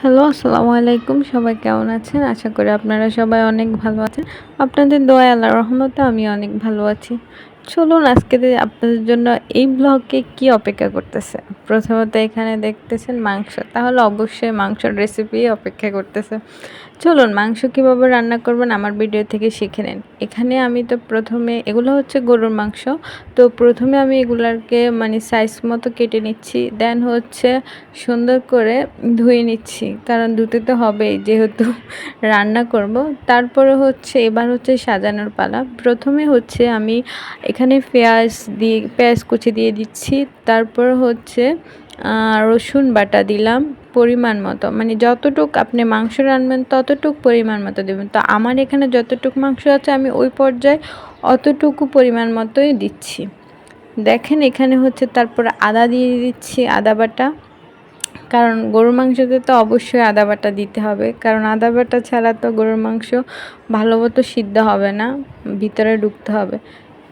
Hello আসসালামু আলাইকুম সবাই কেমন আছেন? আশা করি আপনারা সবাই অনেক ভালো আছেন। আপনাদের দোয়া আল্লাহ রহমতে আমি অনেক ভালো আছি। চলুন আজকে আপনাদের জন্য এই ব্লগে কি অপেক্ষা করতেছে? প্রথমত এখানে দেখতেছেন মাংস। তাহলে অবশ্যই মাংসর রেসিপি অপেক্ষা করতেছে। চলুন, মাংস কীভাবে রান্না করবেন আমার ভিডিও থেকে শিখে নেন। এখানে আমি তো প্রথমে, এগুলো হচ্ছে গরুর মাংস। তো প্রথমে আমি এগুলাকে মানে সাইজ মতো কেটে নিচ্ছি। দেন হচ্ছে সুন্দর করে ধুয়ে নিচ্ছি। কারণ ধুতে তো হবেই, যেহেতু রান্না করব। তারপরে হচ্ছে, এবার হচ্ছে সাজানোর পালা। প্রথমে হচ্ছে আমি এখানে পেঁয়াজ দিয়ে পেঁয়াজ কুচি দিয়ে দিচ্ছি। তারপর হচ্ছে রসুন বাটা দিলাম পরিমাণ মতো। মানে যতটুক আপনি মাংস রানবেন ততটুক পরিমাণ মতো দেবেন। তো আমার এখানে যতটুক মাংস আছে আমি ওই পর্যায়ে অতটুকু পরিমাণ মতোই দিচ্ছি। দেখেন এখানে হচ্ছে তারপর আদা দিয়ে দিচ্ছি আদা বাটা। কারণ গরুর মাংসতে তো অবশ্যই আদা বাটা দিতে হবে। কারণ আদা বাটা ছাড়া তো গরুর মাংস ভালো মতো সিদ্ধ হবে না, ভিতরে ঢুকতে হবে।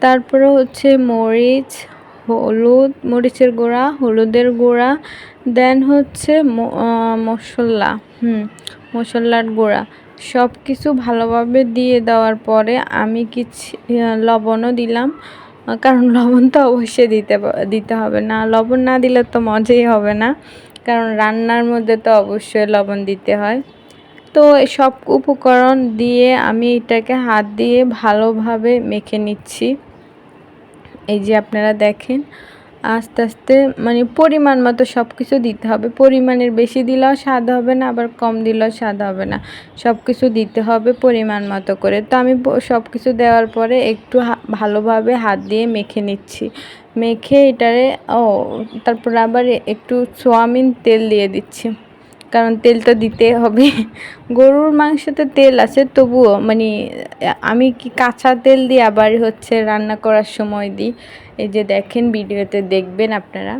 তারপরে হচ্ছে মরিচ, হলুদ, মরিচের গুঁড়া, হলুদের গুঁড়া, দেন হচ্ছে মশলা, হুম, মশলার গুঁড়া। সব কিছু ভালোভাবে দিয়ে দেওয়ার পরে আমি কিছু লবণও দিলাম। কারণ লবণ তো অবশ্যই দিতে দিতে হবে না। লবণ না দিলে তো মজাই হবে না। কারণ রান্নার মধ্যে তো অবশ্যই লবণ দিতে হয়। তো সব উপকরণ দিয়ে আমি এটাকে হাত দিয়ে ভালোভাবে মেখে নিচ্ছি। এই যে আপনারা দেখেন, আস্তে আস্তে মানে পরিমাণ মতো সব কিছু দিতে হবে। পরিমাণের বেশি দিলেও স্বাদ হবে না, আবার কম দিলেও স্বাদ হবে না। সব কিছু দিতে হবে পরিমাণ মতো করে। তো আমি সব কিছু দেওয়ার পরে একটু ভালোভাবে হাত দিয়ে মেখে নিচ্ছি। মেখে এটারে, ও, তারপর আবার একটু সোয়াবিন তেল দিয়ে দিচ্ছি। কারণ তেল তো দিতে হবে। গরুর মাংসতে তেল আছে, তবুও মানে আমি কি কাঁচা তেল দিয়ে আবার হচ্ছে রান্না করার সময় দিই। এই যে দেখেন, ভিডিওতে দেখবেন আপনারা।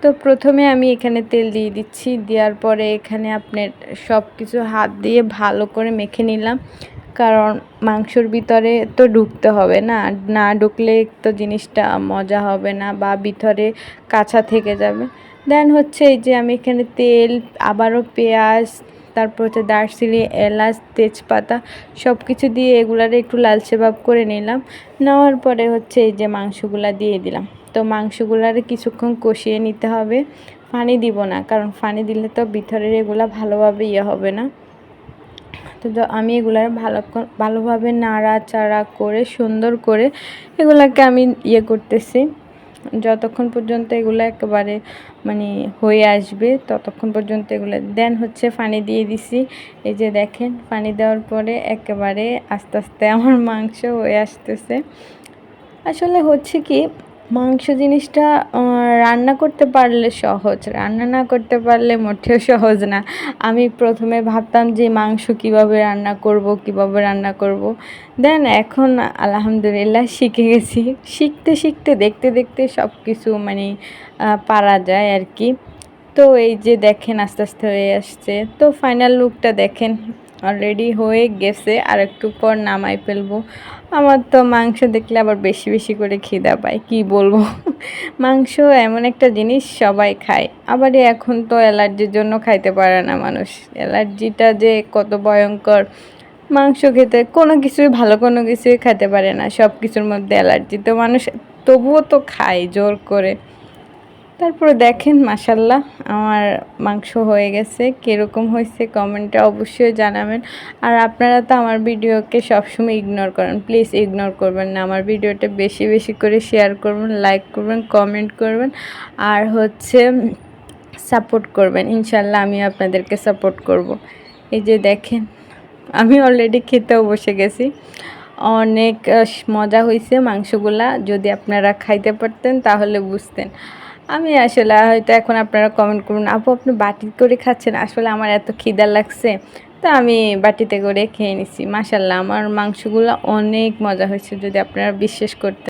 তো প্রথমে আমি এখানে তেল দিয়ে দিচ্ছি, দেওয়ার পরে এখানে আপনার সব কিছু হাত দিয়ে ভালো করে মেখে নিলাম। কারণ মাংসর ভিতরে তো ঢুকতে হবে না না ঢুকলে তো জিনিসটা মজা হবে না বা ভিতরে কাঁচা থেকে যাবে। দেন হচ্ছে এই যে আমি এখানে তেল, আবারও পেঁয়াজ, তারপর হচ্ছে দারচিনি, এলাচ, তেজপাতা সব কিছু দিয়ে এগুলার একটু লালচে ভাব করে নিলাম। নেওয়ার পরে হচ্ছে এই যে মাংসগুলা দিয়ে দিলাম। তো মাংসগুলারে কিছুক্ষণ কষিয়ে নিতে হবে। পানি দিব না, কারণ পানি দিলে তো ভিতরের এগুলা ভালোভাবে ইয়ে হবে না। তো আমি এগুলার ভালো ভালোভাবে নাড়াচাড়া করে সুন্দর করে এগুলাকে আমি ইয়ে করতেছি। যতক্ষণ পর্যন্ত এগুলো একেবারে মানে হয়ে আসবে, ততক্ষণ পর্যন্ত এগুলো, দেন হচ্ছে পানি দিয়ে দিছি। এই যে দেখেন, পানি দেওয়ার পরে একেবারে আস্তে আস্তে আমার মাংস হয়ে আসতেছে। আসলে হচ্ছে কি মাংস জিনিসটা রান্না করতে পারলে সহজ, রান্না না করতে পারলে মোটেও সহজ না। আমি প্রথমে ভাবতাম যে মাংস কীভাবে রান্না করব, কীভাবে রান্না করব। দেন এখন আলহামদুলিল্লাহ শিখে গেছি। শিখতে শিখতে, দেখতে দেখতে সব কিছু মানে পারা যায় আর কি। তো এই যে দেখেন আস্তে আস্তে হয়ে আসছে। তো ফাইনাল লুকটা দেখেন। অলরেডি হয়ে গেছে, আর একটু পর নামাই ফেলব। আমার তো মাংস দেখলে আবার বেশি বেশি করে খিদা পায়, কি বলব? মাংস এমন একটা জিনিস সবাই খায়, আবার এখন তো অ্যালার্জির জন্য খাইতে পারে না মানুষ। অ্যালার্জিটা যে কত ভয়ঙ্কর। মাংস খেতে কোনো কিছুই ভালো কোনো কিছুই খেতে পারে না সব কিছুর মধ্যে অ্যালার্জি। তো মানুষ তবুও তো খায় জোর করে। তারপরে দেখেন মাসাল্লাহ আমার মাংস হয়ে গেছে। কীরকম হয়েছে কমেন্টে অবশ্যই জানাবেন। আর আপনারা তো আমার ভিডিওকে সবসময় ইগনোর করেন। প্লিজ ইগনোর করবেন না। আমার ভিডিওটা বেশি বেশি করে শেয়ার করবেন লাইক করবেন কমেন্ট করবেন। আর হচ্ছে সাপোর্ট করবেন। ইনশাল্লাহ আমি আপনাদেরকে সাপোর্ট করব। এই যে দেখেন, আমি অলরেডি খেতেও বসে গেছি। অনেক মজা হয়েছে মাংসগুলা। যদি আপনারা খাইতে পারতেন, তাহলে বুঝতেন। আমি আসলে হয়তো এখন আপনারা কমেন্ট করুন, আপু, আপনি বাটি করে খাচ্ছেন? আসলে আমার এত খিদা লাগছে। তো আমি বাটিতে করে খেয়ে নিছি। মাসাল্লাহ আমার মাংসগুলো অনেক মজা হয়েছে যদি আপনারা বিশ্বাস করতে